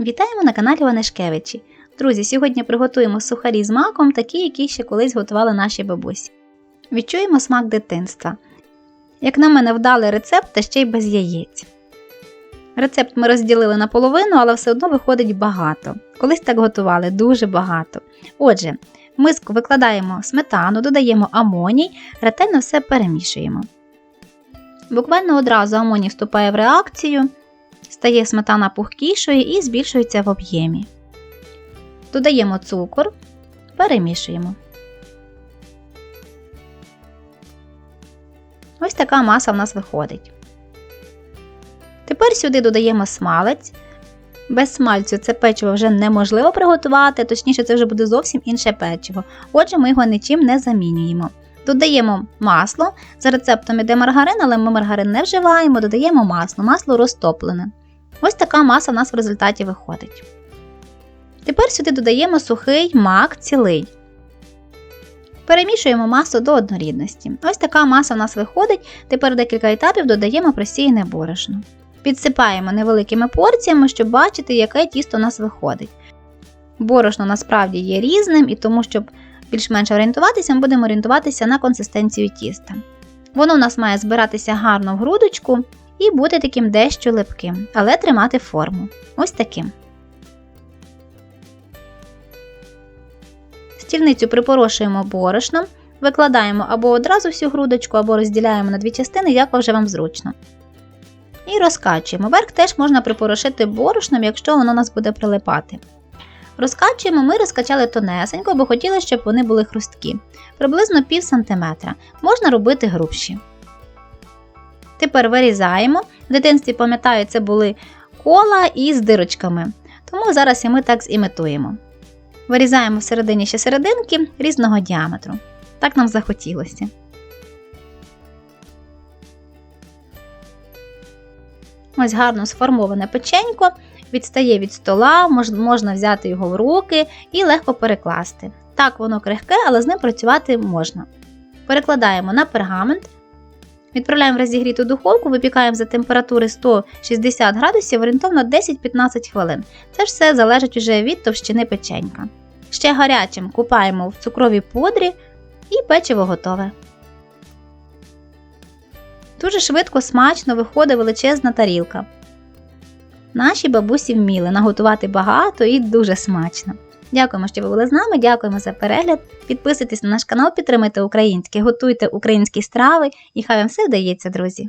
Вітаємо на каналі Онешкевичі. Друзі, сьогодні приготуємо сухарі з маком, такі, які ще колись готували наші бабусі. Відчуємо смак дитинства. Як на мене, вдалий рецепт та ще й без яєць. Рецепт ми розділили на половину, але все одно виходить багато. Колись так готували дуже багато. Отже, в миску викладаємо сметану, додаємо амоній, ретельно все перемішуємо. Буквально одразу амоній вступає в реакцію, стає сметана пухкішою і збільшується в об'ємі. Додаємо цукор, перемішуємо. Ось така маса в нас виходить. Тепер сюди додаємо смалець. Без смальцю це печиво вже неможливо приготувати, точніше, це вже буде зовсім інше печиво. Отже, ми його нічим не замінюємо. Додаємо масло. За рецептом іде маргарин, але ми маргарин не вживаємо, додаємо масло, масло розтоплене. Ось така маса в нас в результаті виходить. Тепер сюди додаємо сухий мак цілий. Перемішуємо масу до однорідності. Ось така маса в нас виходить. Тепер декілька етапів додаємо просіяне борошно. Підсипаємо невеликими порціями, щоб бачити, яке тісто у нас виходить. Борошно насправді є різним, і тому, щоб більш-менш орієнтуватися, ми будемо орієнтуватися на консистенцію тіста. Воно у нас має збиратися гарно в грудочку і бути таким дещо липким, але тримати форму. Ось таким. Стільницю припорошуємо борошном, викладаємо або одразу всю грудочку, або розділяємо на дві частини, як вже вам зручно. І розкачуємо. Верх теж можна припорошити борошном, якщо воно у нас буде прилипати. Розкачуємо, ми розкачали тонесенько, бо хотіли, щоб вони були хрусткі. Приблизно пів сантиметра. Можна робити грубші. Тепер вирізаємо. В дитинстві, пам'ятаю, це були кола із дирочками. Тому зараз і ми так зімітуємо. Вирізаємо всередині ще серединки різного діаметру. Так нам захотілося. Ось гарно сформоване печенько, відстає від стола, мож- можна взяти його в руки і легко перекласти. Так, воно крихке, але з ним працювати можна. Перекладаємо на пергамент, відправляємо розігріту духовку, випікаємо за температури 160 градусів орієнтовно 10-15 хвилин. Це ж все залежить уже від товщини печенька. Ще гарячим купаємо в цукровій пудрі і печиво готове. Дуже швидко, смачно виходить величезна тарілка. Наші бабусі вміли наготувати багато і дуже смачно. Дякуємо, що ви були з нами, дякуємо за перегляд. Підписуйтесь на наш канал, підтримайте українське, готуйте українські страви і хай вам все вдається, друзі!